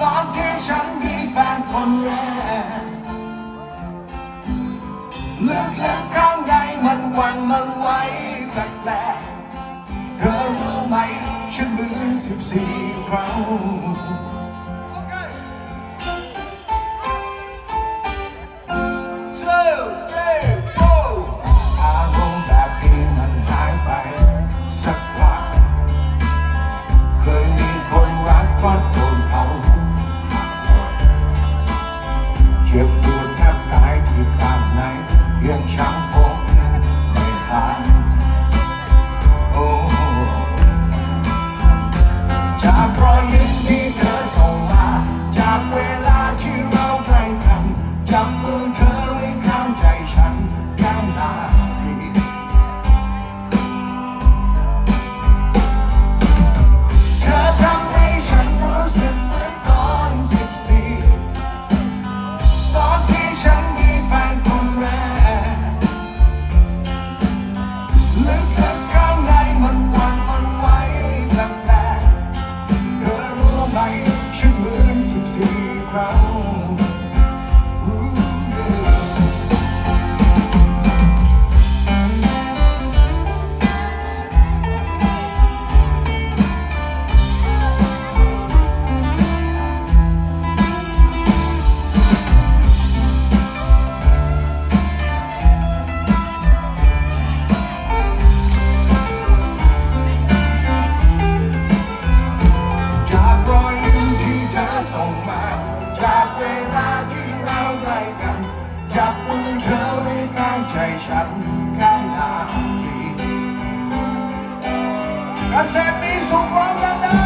ตอนที่ฉันมีแฟนคนแรกลึกลึกข้างในมันวันมันไหวแปลกแปลกเธอรู้ไหมฉันมือสิบสี่ครั้ง around เวลาที่เราได้กันจับมือเธอไว้ข้างใจฉันข้างหน้าที่กระแสมีสุขความรัก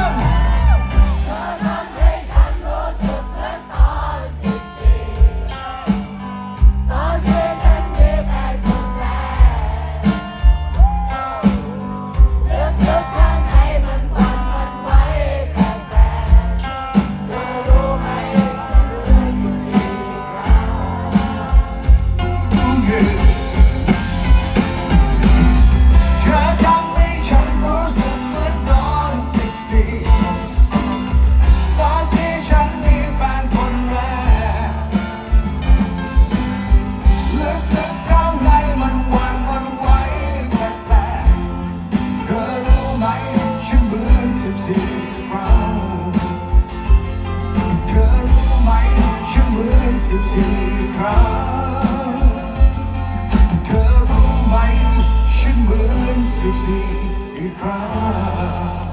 ทุกทีครั้งเธอรู้ไหมฉันเหมือนสิบสี่ครั้ง